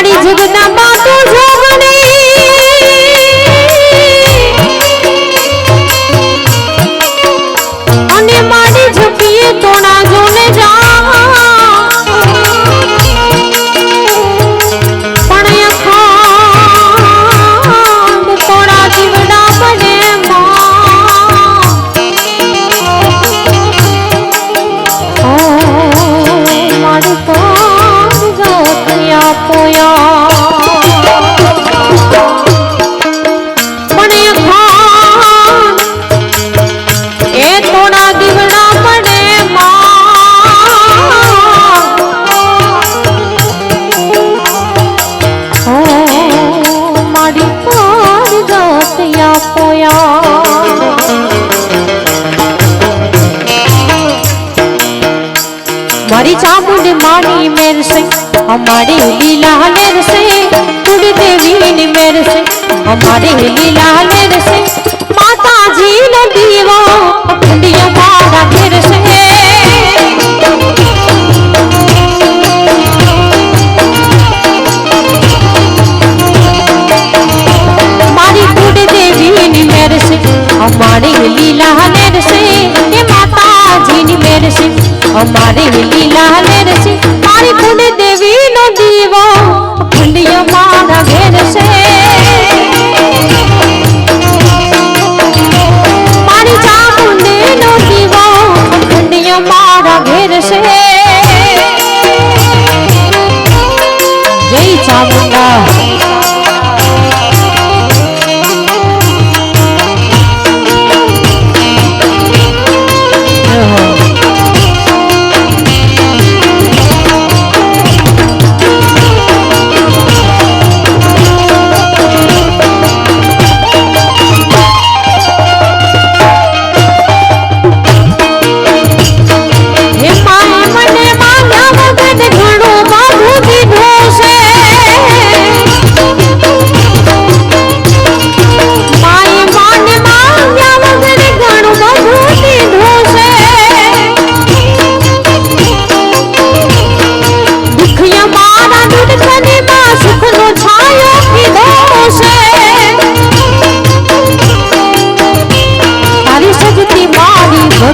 મારી જગદંબા તું જોગણી. અને મારી ઝપીએ તોણા મારી ચામુંડ માની મેરસે, અમારી લીલા લેરસે કુડ દેવી ની મેરસે, અમારી લીલા લેરસે માતાજી નો દીવો અખંડિયો મારા ઘેરસે મારી કુડ દેવી ની મેરસે, અમારી લીલા લેરસે એ માતાજીની મેરસે. અમારી લીલા લેરસે મારી કુડ દેવી નો દીવો. અખંડિયો મારા ઘેરસે મારી ચામુંડી નો દીવો અખંડિયો મારા ઘેરસે જય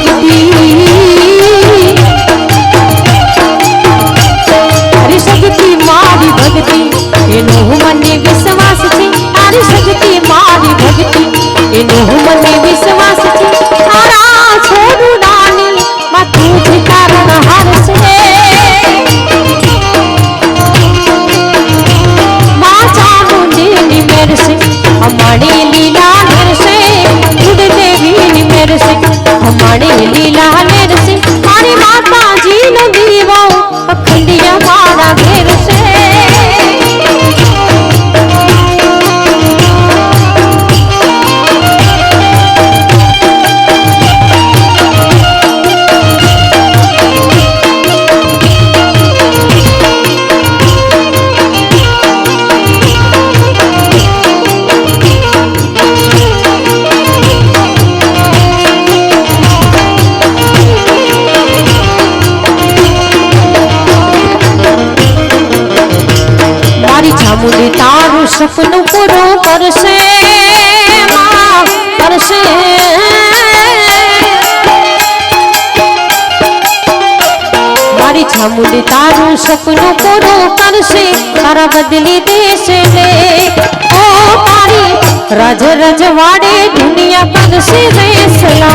મારી મારી ચામુંડી તારું સપનું પૂરું કરશે માં, કરશે મારી ચામુંડી તારું સપનું પૂરું કરશે તારા બદલી દેશે લે ઓ તારી રાજ રજવાડે દુનિયા કરશે રે સલામ